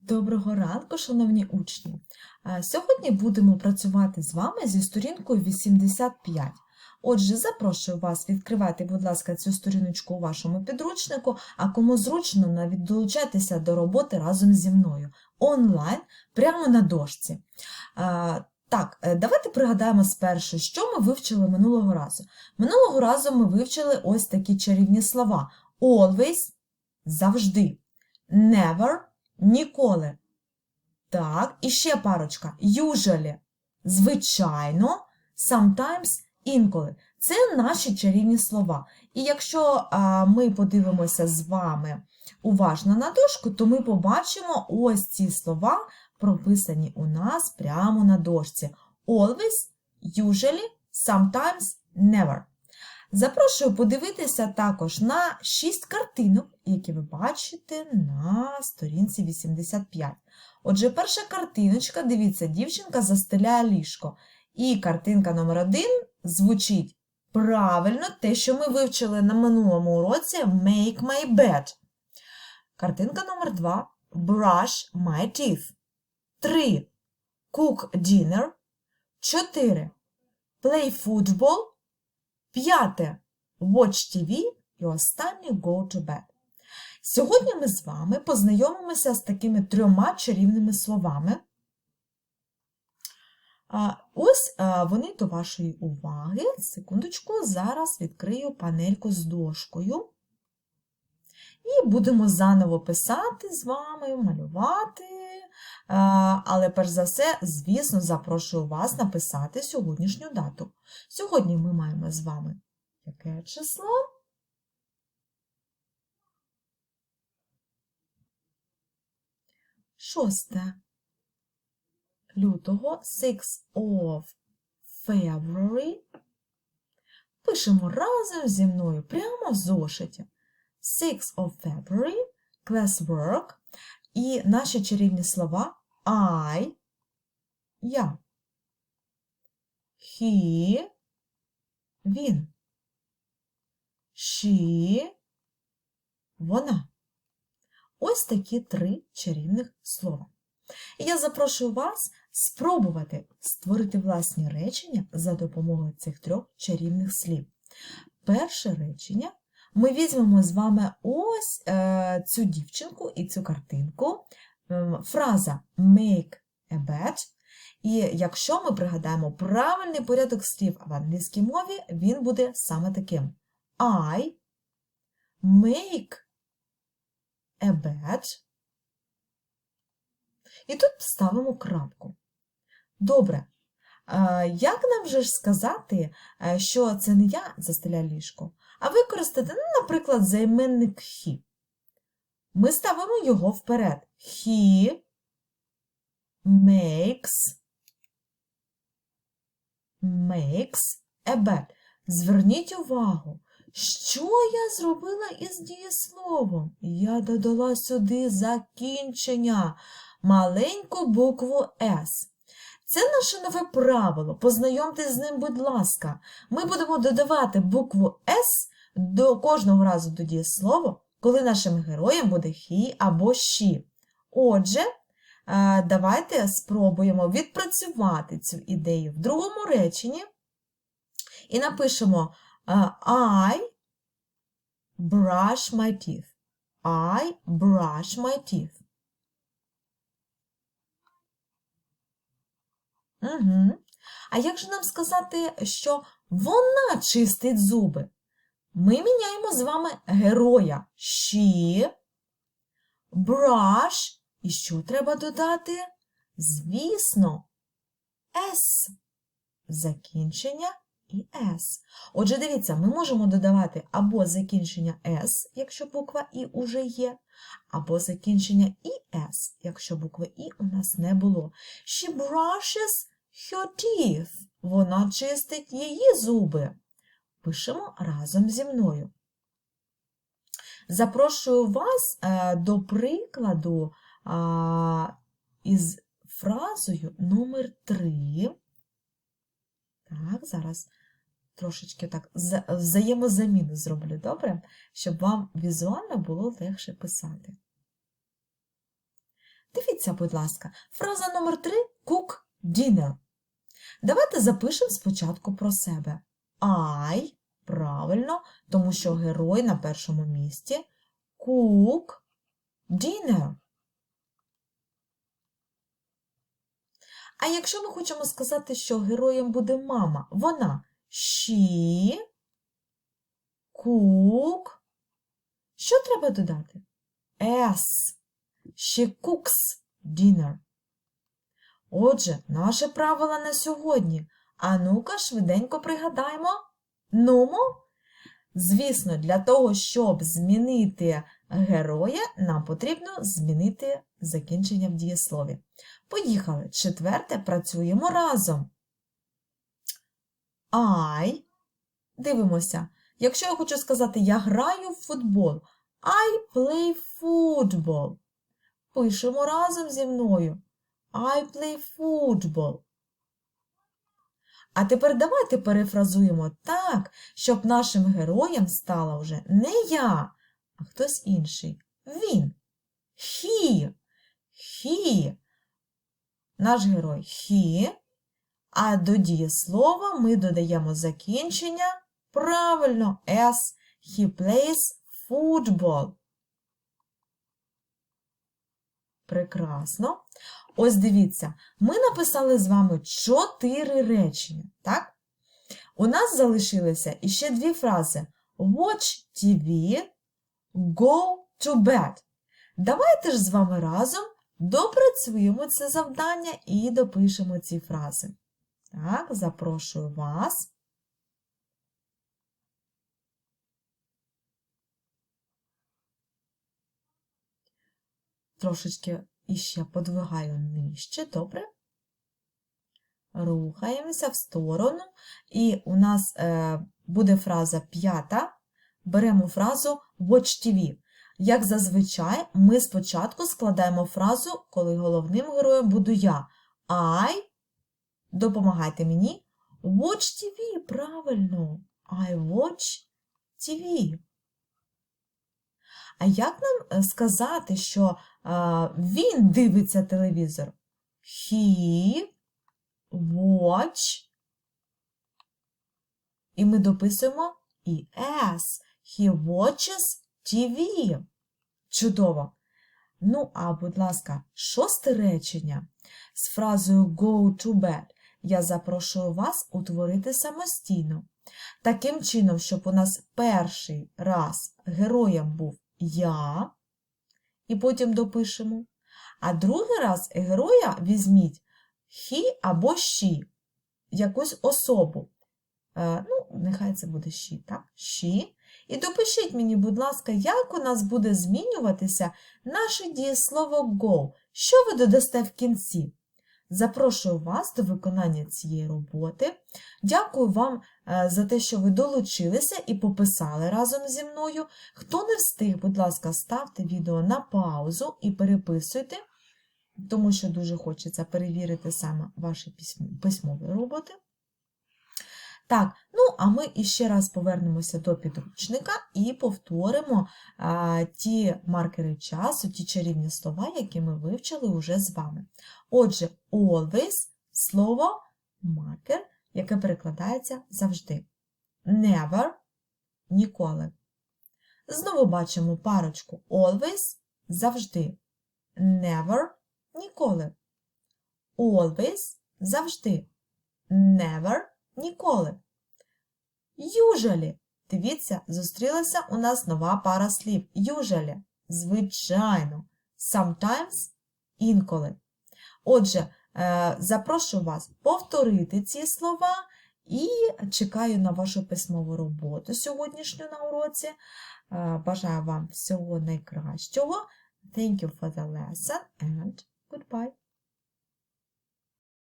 Доброго ранку, шановні учні! Е, Сьогодні будемо працювати з вами зі сторінкою 85. Отже, запрошую вас відкривати, будь ласка, цю сторіночку у вашому підручнику, а кому зручно навіть долучатися до роботи разом зі мною онлайн, прямо на дошці. Е, Так, е, давайте пригадаємо спершу, що ми вивчили минулого разу. Минулого разу ми вивчили ось такі чарівні слова: always завжди, never ніколи. Так, і ще парочка. Usually. Звичайно, sometimes інколи. Це наші чарівні слова. І якщо а, ми подивимося з вами уважно на дошку, то ми побачимо ось ці слова, прописані у нас прямо на дошці. Always, usually, sometimes, never. Запрошую подивитися також на шість картинок, які ви бачите на сторінці 85. Отже, перша картиночка, дивіться, дівчинка застеляє ліжко. І картинка номер один звучить правильно те, що ми вивчили на минулому уроці Make my bed. Картинка номер два Brush my teeth. 3. Cook dinner. 4. Play football. П'яте Watch TV і останнє Go to bed. Сьогодні ми з вами познайомимося з такими трьома чарівними словами. Ось вони до вашої уваги. Секундочку, зараз відкрию панельку з дошкою. І будемо заново писати з вами, малювати. Але перш за все, звісно, запрошую вас написати сьогоднішню дату. Сьогодні ми маємо з вами яке число? Шосте лютого, 6 of February. Пишемо разом зі мною прямо в зошиті. 6 of February, classwork. І наші чарівні слова I, я. He, він. She, вона. Ось такі три чарівних слова. І я запрошую вас спробувати створити власні речення за допомогою цих трьох чарівних слів. Перше речення ми візьмемо з вами ось е, цю дівчинку і цю картинку. Ем, Фраза make a bed. І якщо ми пригадаємо правильний порядок слів в англійській мові, він буде саме таким: I make a bed. І тут ставимо крапку. Добре. Е, Як нам же ж сказати, е, що це не я застеляю ліжко, а використати, ну, наприклад, займенник he. Ми ставимо його вперед. He makes makes a bed. Зверніть увагу, що я зробила із дієсловом? Я додала сюди закінчення, маленьку букву S. Це наше нове правило. Познайомтесь з ним, будь ласка. Ми будемо додавати букву S до кожного разу до дієслова, коли нашим героєм буде he або she. Отже, е, давайте спробуємо відпрацювати цю ідею в другому реченні і напишемо е, I brush my teeth. I brush my teeth. Угу. А як же нам сказати, що вона чистить зуби? Ми міняємо з вами героя she, brush. І що треба додати? Звісно, S. Закінчення і S. Отже, дивіться, ми можемо додавати або закінчення S, якщо буква І уже є, або закінчення ES, якщо букви І у нас не було. She brushes her teeth. Вона чистить її зуби. Пишемо разом зі мною. Запрошую вас е, до прикладу із фразою номер 3. Так, зараз трошечки так взаємозаміну зроблю, добре? Щоб вам візуально було легше писати. Дивіться, будь ласка, фраза номер 3 cook dinner. Давайте запишемо спочатку про себе. I, правильно, тому що герой на першому місці. Cook dinner. А якщо ми хочемо сказати, що героєм буде мама, вона she, cook. Що треба додати? S. She cooks dinner. Отже, наше правило на сьогодні. А ну-ка, швиденько пригадаємо. Нумо. Звісно, для того, щоб змінити героя, нам потрібно змінити закінчення в дієслові. Поїхали. Четверте, працюємо разом. I. Дивимося. Якщо я хочу сказати, я граю в футбол. I play football. Пишемо разом зі мною. I play football. А тепер давайте перефразуємо так, щоб нашим героєм стала вже не я, а хтось інший. Він. He. He. Наш герой he. А до дієслова ми додаємо закінчення. Правильно, S. He plays football. Прекрасно. Ось дивіться, ми написали з вами чотири речення, так? У нас залишилися іще дві фрази Watch TV, Go to bed. Давайте ж з вами разом допрацюємо це завдання і допишемо ці фрази. Так, запрошую вас. Трошечки іще подвигаю нижче, добре? Рухаємося в сторону, і у нас е, буде фраза п'ята. Беремо фразу Watch TV. Як зазвичай, ми спочатку складаємо фразу, коли головним героєм буду я. I, допомагайте мені. Watch TV, правильно. I watch TV. А як нам сказати, що він дивиться телевізор? He watch. І ми дописуємо і S. He watches TV. Чудово. Ну, а, будь ласка, шосте речення з фразою go to bed я запрошую вас утворити самостійно. Таким чином, щоб у нас перший раз героєм був я, і потім допишемо. А другий раз героя візьміть he або she, якусь особу. Е, ну, нехай це буде she, так? She. І допишіть мені, будь ласка, як у нас буде змінюватися наше дієслово go. Що ви додасте в кінці? Запрошую вас до виконання цієї роботи. Дякую вам е, за те, що ви долучилися і пописали разом зі мною. Хто не встиг, будь ласка, ставте відео на паузу і переписуйте, тому що дуже хочеться перевірити саме ваші письмові роботи. Так, ну, а ми іще раз повернемося до підручника і повторимо а, ті маркери часу, ті чарівні слова, які ми вивчили уже з вами. Отже, always слово маркер, яке перекладається завжди. Never ніколи. Знову бачимо парочку always завжди. Never ніколи. Always завжди. Never Ніколи. Usually. Дивіться, зустрілася у нас нова пара слів. Usually. Звичайно. Sometimes інколи. Отже, е, запрошую вас повторити ці слова і чекаю на вашу письмову роботу сьогоднішню на уроці. Е, бажаю вам всього найкращого. Thank you for the lesson and goodbye.